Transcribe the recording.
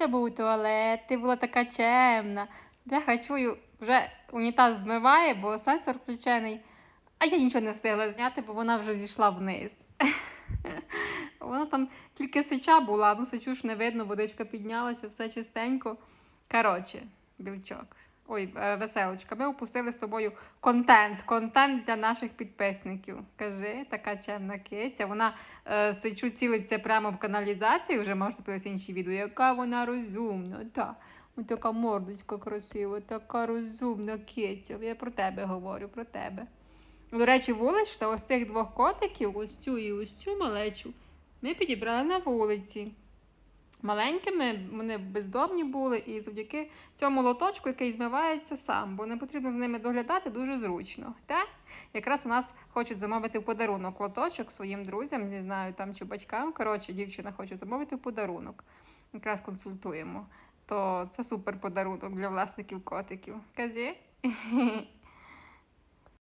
тебе був туалет, ти була така чемна. Бляха, чую, вже унітаз змиває, бо сенсор включений. А я нічого не встигла зняти, бо вона вже зійшла вниз. Вона там тільки сича була, ну сичу ж не видно, водичка піднялася, все чистенько. Коротше, білчок. Ой, е, веселочка, ми опустили з тобою контент, контент для наших підписників. Кажи, така чемна киця. Вона е, сичу цілиться прямо в каналізації, вже можете подивитися інші відео. Яка вона розумна, та. Ось така мордочка красива, така розумна киця. Я про тебе говорю, про тебе. До речі, вулична ось цих двох котиків, ось цю і ось цю малечу, ми підібрали на вулиці. Маленькими вони бездомні були, і завдяки цьому лоточку, який змивається сам, бо не потрібно з ними доглядати дуже зручно. Та? Якраз у нас хочуть замовити в подарунок лоточок своїм друзям, не знаю, там чи батькам. Коротше, дівчина хоче замовити в подарунок. Якраз консультуємо. То це супер подарунок для власників котиків. Казі?